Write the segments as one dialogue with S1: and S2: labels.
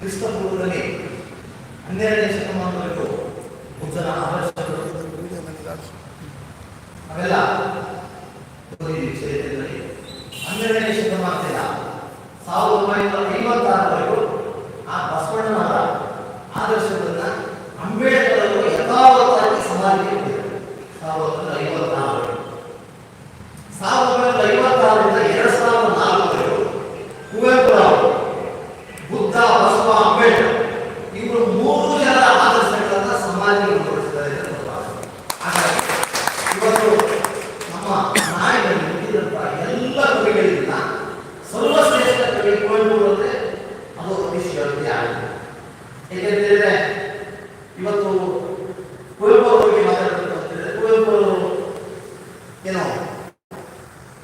S1: ಕ್ರಿಸ್ತಪೂರ್ವದಲ್ಲಿ ಹನ್ನೆರಡನೇ ಶತಮಾನದವರೆಗೂ ಬುದ್ಧನ ಆದರ್ಶಗಳು. ಅವೆಲ್ಲ ಹನ್ನೆರಡನೇ ಶತಮಾನದಿಂದ ಸಾವಿರದ ಒಂಬೈನೂರ ಐವತ್ತಾರವರೆಗೂ ಆ ಬಸವಣ್ಣನವರ ಆದರ್ಶಗಳನ್ನ ಅಂಬೇಡ್ಕರ್ ಅವರು ಯಥಾವತ್ತಾಗಿ ಸಮಾಜಕ್ಕೆ ಕೊಟ್ಟಿದ್ದಾರೆ ಸಾವಿರದ ಒಂಬೈನೂರ ಐವತ್ತಾರವರೆಗೂ ಸಾವಿರದ ಒಂಬೈನೂರ ಐವತ್ತಾರರಿಂದ ಎರಡು ಸಾವಿರದ ನಾಲ್ಕರವರೆಗೂ ಕುವೆಂಪು ಅವರು ಬುದ್ಧ ಬಸವ ಅಂಬೇಡ್ಕರ್ ಇವರು ಮೂರು ಜನರ ಆದರ್ಶಗಳನ್ನ ಸಮಾಜಕ್ಕೆ ಮುಂದುವರಿಸಿದ್ದಾರೆ ಅಂತ ನನ್ನ ಭಾವನೆ. ಹಾಗಾಗಿ ಇವತ್ತು ನಮ್ಮ ನಾಡಿನಲ್ಲಿ ಹುಟ್ಟಿದಂತಹ ಎಲ್ಲ ಕವಿಗಳಿಗಿಂತ ಸರ್ವಶ್ರೇಷ್ಠ ಕವಿ ಕುವೆಂಪು ಅಂದ್ರೆ ಅದು ಅತಿಶಯೋಕ್ತಿ ಆಗಿದೆ ಏಕೆಂತಂದ್ರೆ ಇವತ್ತು ಕುವೆಂಪು ಅವರ ಬಗ್ಗೆ ಮಾತಾಡಬೇಕು ಅಂತಂದ್ರೆ ಕುವೆಂಪು ಅವರು ಏನೋ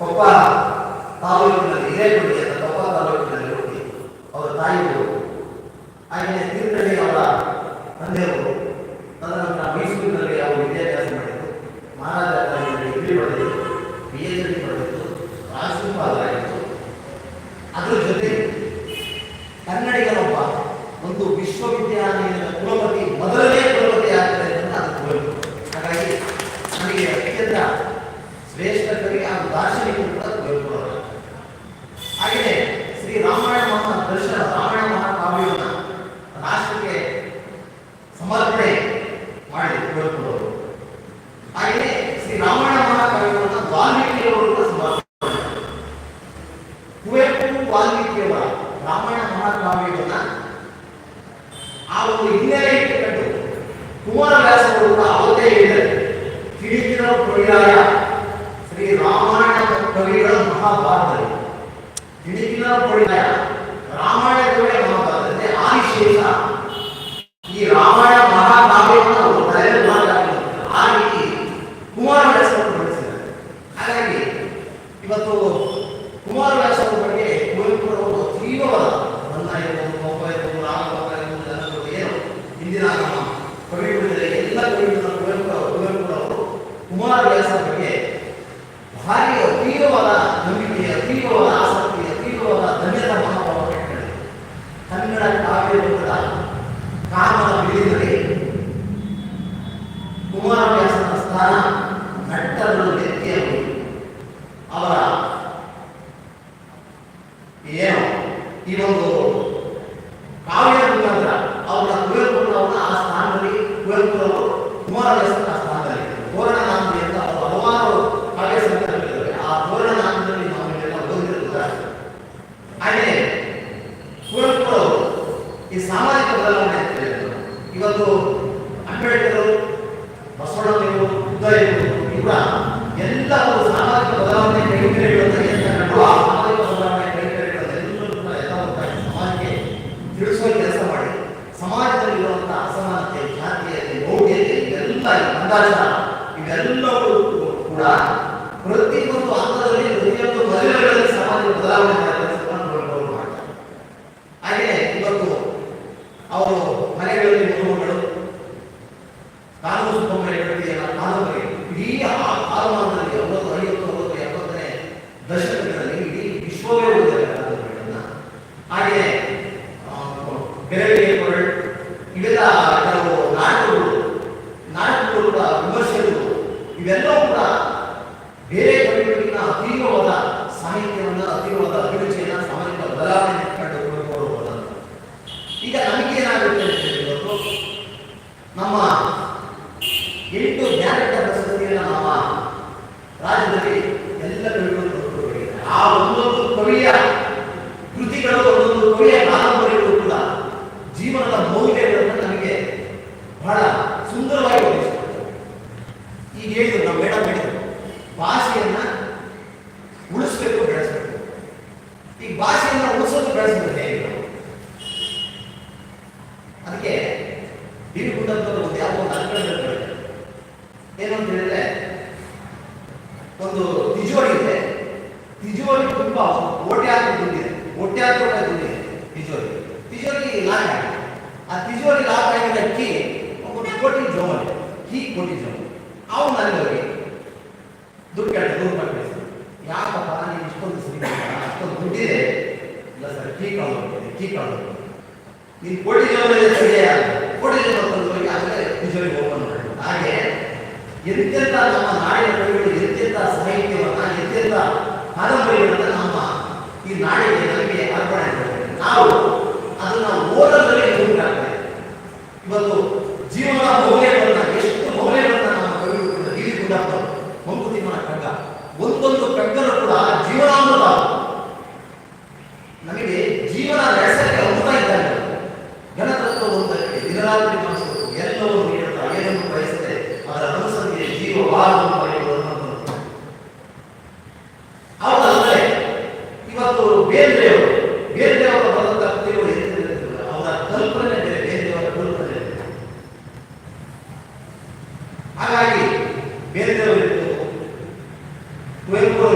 S1: ಕೊಪ್ಪ ತಾಲೂಕಿನಲ್ಲಿ ಹಿರೇಕೊಡಿ ಅಂತ ಕೊಪ್ಪ ತಾಲೂಕಿನಲ್ಲಿ ಹುಟ್ಟಿ ಅವರ ತಾಯಿಯವರು ಹಾಗೆಯೇ ತೀರ್ಥಹಳ್ಳಿ ಅವರ ತಂದೆಯವರು ತದನಂತರ ಮೈಸೂರಿನಲ್ಲಿ ಅವರು ವಿದ್ಯಾಭ್ಯಾಸ ಮಾಡಿದ್ದು ಮಹಾರಾಜ ಕಾಲೇಜಿನಲ್ಲಿ ಡಿಗ್ರಿ ಪಡೆದಿದ್ದು ಪಿ ಎಚ್ ಡಿ ಪಡೆದಿತ್ತು ರಾಜ್ಯಪಾಲರಾಯಿತು ಅದರ ಜೊತೆ ಕನ್ನಡಿಗರೊಬ್ಬ ಒಂದು ವಿಶ್ವವಿದ್ಯಾಲಯದ ಕುಲಪತಿ ಮೊದಲನೇ ಕುಲಪತಿ ಆಗ್ತಾರೆ ಅಂತ ಅದು ಕುವೆಂಪು ಹಾಗಾಗಿ ನನಗೆ ಅತ್ಯಂತ ಶ್ರೇಷ್ಠ ಕವಿ ಹಾಗೂ ದಾರ್ಶನಿಕರು ಕೂಡ ಕುವೆಂಪು ಅವರು ಹಾಗೆಯೇ ಶ್ರೀ ರಾಮಾಯಣ ಮಹಾ ದರ್ಶನ ರಾಮಾಯಣ ಮಹಾಕಾವ್ಯವನ್ನು ರಾಷ್ಟ್ರಕ್ಕೆ ಸಮರ್ಪಣೆ ಮಾಡಿ ಹಾಗೆ ಶ್ರೀ ರಾಮಾಯಣ ಮಹಾಕಾವ್ಯವನ್ನು ವಾಲ್ಮೀಕಿಯವರು. ಕುವೆಂಪು ವಾಲ್ಮೀಕಿಯವರ ರಾಮಾಯಣ ಮಹಾಕಾವ್ಯವನ್ನ ಆ ಒಂದು ಹಿನ್ನೆಲೆ ಇಟ್ಟುಕೊಂಡು ಕುಮಾರವ್ಯಾಸರು ಕೂಡ ಅವತ್ತೇ ಹೇಳಿದ್ದಾರೆ ಕಿಡಿಕಿನ ಪರ್ಯಾಯ ಶ್ರೀ ರಾಮಾಯಣ ಕವಿಗಳ ಮಹಾಭಾರತ ಕಿಡಿಕಿನ ಪರ್ಯಾಯ ರಾಮಾಯಣ ಕವಿಗಳ ಮಹಾಭಾರತದಲ್ಲಿ ಆದಿಶೇಷ ಈ ರಾಮಾಯಣ ಮಹಾಕಾವ್ಯವನ್ನು ಅವರು ತಲೆಯಲ್ಲಿ ಮಾಡಿದ್ದಾರೆ ಆ ರೀತಿ ಕುಮಾರವ್ಯಾಸರು ಬಳಸಿದ್ದಾರೆ ಹಾಗಾಗಿ ಇವತ್ತು ಕುಮಾರವ್ಯಾಸರ ಬಗ್ಗೆ ಕುವೆಂಪು ಅವರು ತೀವ್ರವಾದ ನನ್ನ ಇರ್ಬೋದು ಒಬ್ಬ ಇರ್ಬೋದು ರಾಮಭಕ್ತ ಇರ್ಬೋದು ಜನರು ಏನು ಇಂದಿನ ನಮ್ಮ ಕವಿಗಳಿದೆ ಎಲ್ಲ ಕವಿಗಳನ್ನ ಕುವೆಂಪು ಅವರು ಕುವೆಂಪು ಅವರು ಕುಮಾರವ್ಯಾಸರ ಬಗ್ಗೆ ಭಾರಿ ತೀವ್ರವಾದ ನಂಬಿಕೆ ತೀವ್ರವಾದ ಆಸಕ್ತಿ ತೀವ್ರವಾದ ಧನ್ಯತಾ ಮನೋಭಾವ ಇಟ್ಕೊಂಡಿದೆ ಕನ್ನಡ ಕಾವ್ಯ ಲೋಕದ ಕಾಮನ ಬಿಡಿದರೆ ಕುಮಾರವ್ಯಾಸನ ಸ್ಥಾನ ನಟ್ಟರನ್ನು ನೆತ್ತಿಯಲ್ಲಿ ಅವರ ಏನು ಈ ಒಂದು ಕಾವ್ಯ ಮುಖಾಂತರ ಅವರ ಕುವೆಂಪು ಅವರನ್ನ ಆ ಸ್ಥಾನದಲ್ಲಿ ಕುವೆಂಪು ಅವರು ಕುಮಾರವ್ಯಾಸನ ಆ ಸ್ಥಾನದಲ್ಲಿ ತೋರಣನಾಂದಿ ಅಂತ ಅವರು ಹಲವಾರು ಕಾವ್ಯ ಸಂಕಲನಗಳಿವೆ ಆ ತೋರಣನಾಂದದಲ್ಲಿ ನಾವು ಇದೆಲ್ಲ ಓದಿರುತ್ತಾರೆ ಹಾಗೆ ಕುವೆಂಪು ಅವರು ಈ ಸಾಮಾಜಿಕ ಬದಲಾವಣೆ ಅಂತ ಹೇಳಿದ್ರು ಇವತ್ತು ಅಂಬೇಡ್ಕರ್ ಅವರು, ಬಸವಣ್ಣನವರು ಬುದ್ಧ ಇರ್ಬೋದು ಇವರ ಎಲ್ಲ ಒಂದು ಸಾಮಾಜಿಕ ಬದಲಾವಣೆ ಕೈಂಕರ್ಯಗಳನ್ನು ಎಲ್ಲ ಕಂಡು ಆ ಸಾಮಾಜಿಕ ಬದಲಾವಣೆ ಕೈಂಕರ್ಯಗಳನ್ನೆಲ್ಲರೂ ಕೂಡ ಯಥಾವತ್ತಾಗಿ ಸಮಾಜಕ್ಕೆ ತಿಳಿಸುವ ಕೆಲಸ ಮಾಡಿ ಸಮಾಜದಲ್ಲಿರುವಂತಹ ಅಸಮಾನತೆ ಜಾತೀಯತೆ ಮೌಢ್ಯತೆ ಇವೆಲ್ಲ ಇದೆಲ್ಲವೂ ಕೂಡ ಪ್ರತಿ ಪ್ರತಿಯೊಂದು ಹಂತದಲ್ಲಿ ಪ್ರತಿಯೊಂದು ಮದುವೆಗಳಲ್ಲಿ ಸಮಾಜ ಬದಲಾವಣೆ ಕೆಲಸವನ್ನು ಮಾಡ್ತಾರೆ ಹಾಗೆ ಇವತ್ತು ಅವರು ಮನೆಗಳಲ್ಲಿ ಮದುಮಗಳು ಸಾಹಿತ್ಯವನ್ನು ಓಟೆ ಹಾಕಿ ದುಡ್ಡಿದೆ. ಹೊಟ್ಟೆ ಹಾಕಿ ದುಡ್ಡಿದೆ. ತಿಜೋರಿ. ತಿಜೋರಿ ಲಾಕ್ ಆಗಿದೆ ಆ ತಿಜೋರಿ ಲಾಕ್ ಆಗಿದ ಕೀ ಒಂದು ಕೋಟಿ ಜೋಮಲ್ಲಿ ಕೀ ಕೋಟಿ ಜೋಮಲ್ಲಿ ಅವು ನನಗೆ ದುಡ್ಡು ಕೇಳಿದ ಯಾಕಪ್ಪ, ನೀನು ಇಷ್ಟೊಂದು ಸಿಗ್ತಾ ಅಷ್ಟೊಂದು ದುಡ್ಡಿದೆ. ಇಲ್ಲ ಸರ್, ಕೀ ಕಾಲ್ ಹೋಗ್ತದೆ ಕೀ ನೀನು ಕೋಟಿ ಜೋಮಲ್ಲಿ ಸಿಗೇ ಕೋಟಿ ಜೋಮ ಹೋಗಿ ತಿಜೋರಿ ಓಪನ್ ಮಾಡಿ ಹಾಗೆ ಎಂತೆಂಥ ನಮ್ಮ ನಾಡಿನ ಕವಿಗಳು, ಎಂತೆಂಥ ಸಾಹಿತ್ಯವನ್ನು, ಎಂತೆಂಥ ಕಾದಂಬರಿಗಳನ್ನು ನಾವು ಈ ನಾಡಿಗೆ ನಮಗೆ ಅರ್ಪಣೆ ನಾವು ಅದನ್ನು ಓದೋದ್ರಲ್ಲಿ ಮುಂದಾಗ್ತದೆ ಇವತ್ತು ಜೀವನ ಮೌಲ್ಯಗಳನ್ನ, ಎಷ್ಟು ಮೌಲ್ಯಗಳನ್ನ ನಮ್ಮ ಕವಿಗಳು ತಿಳಿದುಕೊಂಡಾಗ ಮಂಕುತಿಮ್ಮನ ಕಗ್ಗ ಒಂದೊಂದು ಕಗ್ಗನು ಕೂಡ ಜೀವನಾಮೃತ. ನಮಗೆ ಜೀವನ ರಿಸರ್ವ್ ಇತ್ತು ಕುವೆಂಪು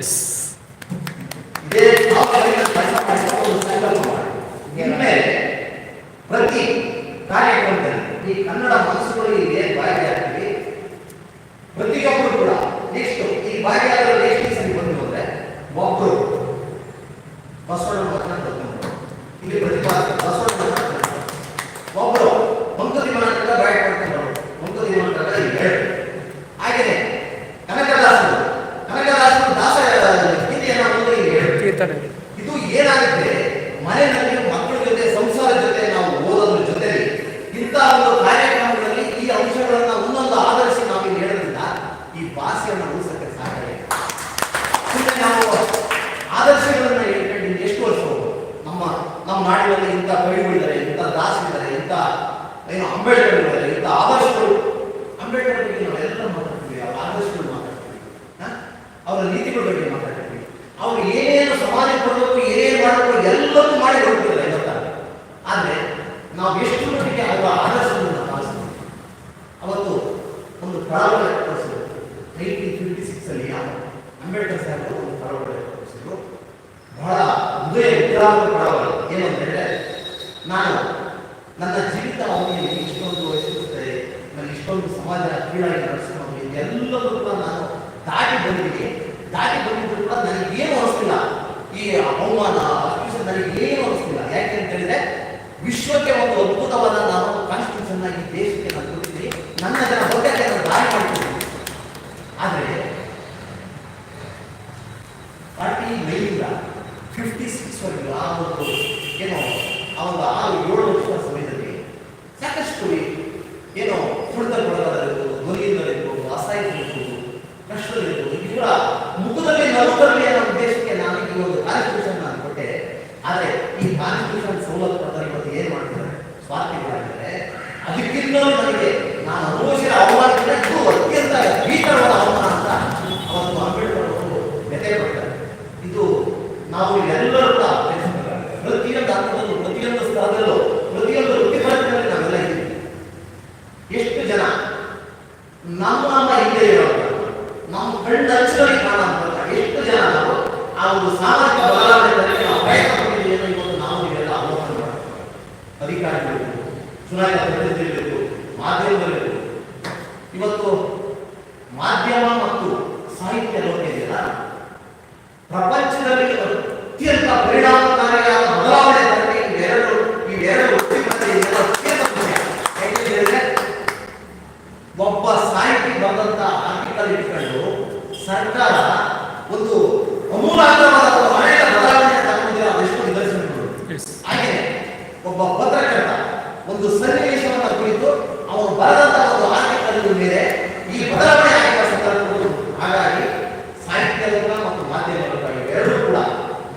S1: Yes. ಆದರ್ಶಗಳನ್ನು ಹೇಳ್ಕೊಂಡು ನೀವು ಎಷ್ಟು ವರ್ಷ ನಮ್ಮ ನಮ್ಮ ನಾಡಿನಲ್ಲಿ ಇಂಥ ಕವಿಗಳಿದ್ದಾರೆ, ಇಂಥ ದಾಸರಿದ್ದಾರೆ, ಇಂಥ ಏನು ಅಂಬೇಡ್ಕರ್ಗಳಿದ್ದಾರೆ, ಇಂಥ ಆದರ್ಶಗಳು. ಅಂಬೇಡ್ಕರ್ ಬಗ್ಗೆ ನಾವೆಲ್ಲ ಮಾತಾಡ್ತೀವಿ, ಅವರ ಆದರ್ಶಗಳು ಮಾತಾಡ್ತೀವಿ. ಅವರ ನೀತಿಗಳ ಬಗ್ಗೆ ಮಾತಾಡ್ತೀವಿ. ಅವ್ರು ಏನೇನು ಸಮಾಜ ಕೊಡಬೇಕು ಏನೇನು ಮಾಡಬೇಕು ಎಲ್ಲವೂ ಮಾಡಿ ಹೋಗ್ತಿದ್ದಾರೆ ಗೊತ್ತಾ ಆದರೆ ನಾವು ಎಷ್ಟು ಮಟ್ಟಿಗೆ ಅವರ ಆದರ್ಶಗಳನ್ನು ಪಾಲಿಸ್ತೀವಿ? ಅವತ್ತು ಒಂದು ಪ್ರಾರಂಭ ಬೀಳಾಗಿ ನಡೆಸ್ಕೊಂಡು ಇದೆಲ್ಲವೂ ಕೂಡ ನಾನು ದಾಟಿ ಬಂದಿದ್ದೀನಿ. ದಾಟಿ ಬಂದಿದ್ದರೂ ಕೂಡ ನನಗೇನು ಅನಿಸ್ತಿಲ್ಲ. ಈ ಅವಮಾನ ನನಗೇನು ಅನಿಸ್ತಿಲ್ಲ. ಯಾಕೆ ಅಂತ ಹೇಳಿದ್ರೆ ವಿಶ್ವಕ್ಕೆ ಒಂದು ಅದ್ಭುತವಾದ ನಾನು ಕಾನ್ಸ್ಟಿಟ್ಯೂಷನ್ ಆಗಿ ದೇಶ ಮಾಧ್ಯಮ ಮತ್ತು ಸಾಹಿತ್ಯ ಲೋಕದಲ್ಲ ಪ್ರಪಂಚದಲ್ಲಿ ಅತ್ಯಂತ ಪರಿಣಾಮಕಾರಿಯಾದ ಬದಲಾವಣೆ ತರಲಿ ಇವೆರಡು ಇವೆರಡು ಒಬ್ಬ ಸಾಹಿತಿ ಬಂದಂತ ಆರ್ಟಿಕಲ್ ಇಟ್ಕೊಂಡು ಸರ್ಕಾರ ಒಂದು ಅಮೂಲಾಗ್ರವಾದ ಅನೇಕ ಬದಲಾವಣೆ ತಗೊಂಡಿರೋ ಅದೆಷ್ಟು ನಿದರ್ಶನಗಳು ಹಾಗೆ ಒಬ್ಬ ಪತ್ರಕರ್ತ ಒಂದು ಸನ್ನಿವೇಶವನ್ನು ಕುರಿತು ಅವರು ಬರೆದಂತಹ ಒಂದು ಆರ್ಟಿಕಲ್ ಮೇಲೆ ಈ ಬದಲಾವಣೆ ಹಾಗಾಗಿ ಸಾಹಿತ್ಯದಿಂದ ಮತ್ತು ಮಾಧ್ಯಮಗಳ ಎರಡೂ ಕೂಡ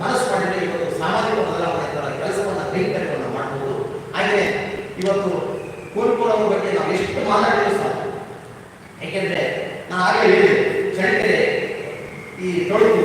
S1: ಮನಸ್ಸು ಮಾಡಿದರೆ ಇವತ್ತು ಸಾಮಾಜಿಕ ಬದಲಾವಣೆ ಕೆಲಸವನ್ನು ಕೈಂಕರ್ಯವನ್ನು ಮಾಡಬಹುದು ಹಾಗೆಯೇ ಇವತ್ತು ಕುರುಕುಲದ ಬಗ್ಗೆ ನಾವು ಎಷ್ಟು ಮಾತಾಡಿದ್ರು ಸಾಕು ಏಕೆಂದರೆ ನಾನು ಆಗಲೇ ಹೇಳಿದೆ, ಚಳಿಕೆರೆ ಈ ತೊಳಗು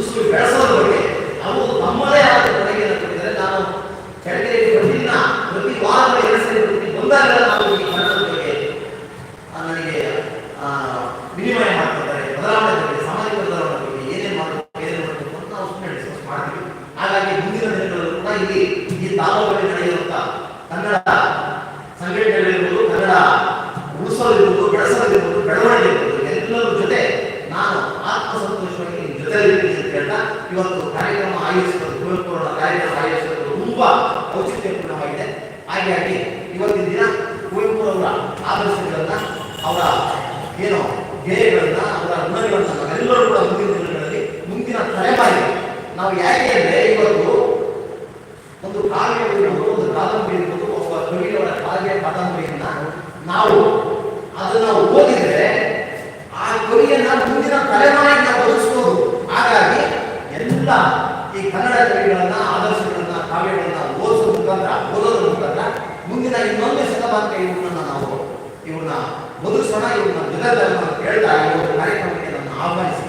S1: ಉಳಿಸುವ ಬೆಳೆಸೋದ್ರ ಅವು ತಮ್ಮದೇ ಆದ ಕೊಡುಗೆಯನ್ನು ಕೊಟ್ಟಿದ್ದಾರೆ ನಾನು ಕೆಳಗೆ ಪ್ರತಿದಿನ ಪ್ರತಿ ವಾರ ಎರಡು ಸರಿ ಬಂದಾಗ ಬಂದಾಗೆಲ್ಲ ನಾವು ಈ ಕನ್ನಡದ ಬಗ್ಗೆ ನನಗೆ ವಿನಿಮಯ ಮಾಡ್ತಿದ್ದಾರೆ ಬದಲಾವಣೆ ಬಗ್ಗೆ, ಸಾಮಾಜಿಕ ಬದಲಾವಣೆ ಬಗ್ಗೆ, ಏನೇನು ಮಾಡಬೇಕು ಏನೇನು ಮಾಡಬೇಕು ಅಂತ ನಾವು ಸುಮ್ಮನೆ ಡಿಸ್ಕಸ್ ಮಾಡ್ತೀವಿ. ಹಾಗಾಗಿ ಮುಂದಿನ ದಿನಗಳಲ್ಲೂ ಕೂಡ ಇಲ್ಲಿ, ಈ ತಾಲೂಕಲ್ಲಿ ನಡೆಯುವಂತ ಕನ್ನಡ ಸಂಘಟನೆಗಳಿರ್ಬೋದು, ಕನ್ನಡ ಉಳಿಸೋದಿರ್ಬೋದು ಬೆಳೆಸೋದಿರ್ಬೋದು ಬೆಳವಣಿಗೆ ಎಲ್ಲರ ಜೊತೆ ನಾನು ಆತ್ಮಸಂತೋಷವಾಗಿ ಜೊತೆ ಇವತ್ತು ಕಾರ್ಯಕ್ರಮ ಆಯೋಜಿಸಿರೋದು ಅವರ ಕಾರ್ಯಕ್ರಮ ಆಯೋಜಿಸಿರೋದು ತುಂಬಾ ಔಚಿತ್ಯಪೂರ್ಣವಾಗಿದೆ. ಹಾಗಾಗಿ ಇವತ್ತಿನ ದಿನ ಕುವೆಂಪು ಅವರ ಆದರ್ಶಗಳನ್ನ, ಅವರ ಏನು ಧ್ಯೇಯಗಳನ್ನ, ಅವರ ಗುಣಗಳನ್ನ ನಾವೆಲ್ಲರೂ ಕೂಡ ಮುಂದಿನ ದಿನಗಳಲ್ಲಿ ಮುಂದಿನ ತಲೆಮಾರಿ ನಾವು ಯಾಕೆ ಅಂದ್ರೆ ಇವತ್ತು ಒಂದು ಕಾವ್ಯ ಒಂದು ಕಾದಂಬರಿ ಇರ್ಬೋದು ಒಬ್ಬ ಕವಿಯವರ ಕಾವ್ಯ ಕಾದಂಬರಿಯನ್ನ ನಾವು ಅದನ್ನ ಓದಿದ್ರೆ ಆ ಕವಿಯನ್ನ ಮುಂದಿನ ಹಾಗಾಗಿ ಈ ಕನ್ನಡ ಕವಿಗಳನ್ನ ಆದರ್ಶಗಳನ್ನ ಕಾವ್ಯಗಳನ್ನ ಓದಿಸೋ ಮುಖಾಂತರ ಓದೋದ್ರ ಮುಖಾಂತರ ಮುಂದಿನ ಇನ್ನೊಂದು ಶತಮಾನಕ್ಕೆ ಇವ್ರನ್ನ ನಾವು ಇವನ್ನ ಬದುಕಿಸೋಣ ಇವ್ರನ್ನ ಜೊತೆದಾರನ ಅಂತ ಹೇಳ್ತಾ ಈ ಒಂದು ಕಾರ್ಯಕ್ರಮಕ್ಕೆ ನನ್ನ ಆಹ್ವಾನಿಸಿ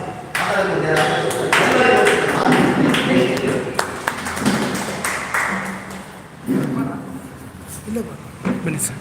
S2: ಬನ್ನಿ ಸರ್